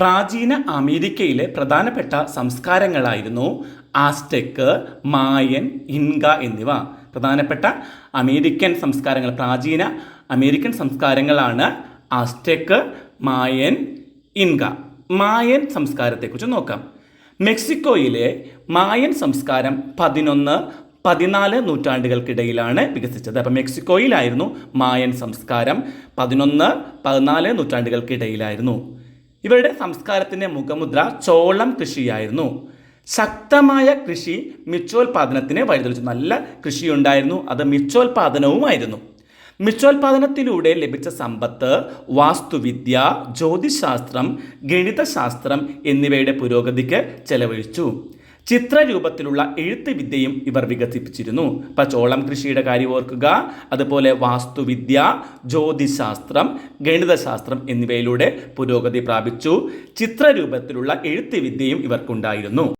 പ്രാചീന അമേരിക്കയിലെ പ്രധാനപ്പെട്ട സംസ്കാരങ്ങളായിരുന്നു ആസ്റ്റെക്ക് മായൻ ഇൻക എന്നിവ. പ്രധാനപ്പെട്ട അമേരിക്കൻ സംസ്കാരങ്ങൾ പ്രാചീന അമേരിക്കൻ സംസ്കാരങ്ങളാണ് ആസ്റ്റെക്ക് മായൻ ഇൻക മായൻ സംസ്കാരത്തെക്കുറിച്ച് നോക്കാം. മെക്സിക്കോയിലെ മായൻ സംസ്കാരം പതിനൊന്ന് പതിനാല് നൂറ്റാണ്ടുകൾക്കിടയിലാണ് വികസിച്ചത്. അപ്പം മെക്സിക്കോയിലായിരുന്നു മായൻ സംസ്കാരം പതിനൊന്ന് പതിനാല് നൂറ്റാണ്ടുകൾക്കിടയിലായിരുന്നു. ഇവരുടെ സംസ്കാരത്തിന്റെ മുഖമുദ്ര ചോളം കൃഷിയായിരുന്നു. ശക്തമായ കൃഷി മിച്ചോൽപാദനത്തിന് വഴിതെളിച്ചു. നല്ല കൃഷിയുണ്ടായിരുന്നു. അത് മിച്ചോൽപാദനവുമായിരുന്നു. മിച്ചോൽപാദനത്തിലൂടെ ലഭിച്ച സമ്പത്ത് വാസ്തുവിദ്യ ജ്യോതിശാസ്ത്രം ഗണിതശാസ്ത്രം എന്നിവയുടെ പുരോഗതിക്ക് ചെലവഴിച്ചു. ചിത്രരൂപത്തിലുള്ള എഴുത്ത് വിദ്യയും ഇവർ വികസിപ്പിച്ചിരുന്നു. ഇപ്പം ചോളം കൃഷിയുടെ കാര്യം ഓർക്കുക. അതുപോലെ വാസ്തുവിദ്യ ജ്യോതിശാസ്ത്രം ഗണിതശാസ്ത്രം എന്നിവയിലൂടെ പുരോഗതി പ്രാപിച്ചു. ചിത്രരൂപത്തിലുള്ള എഴുത്ത് വിദ്യയും ഇവർക്കുണ്ടായിരുന്നു.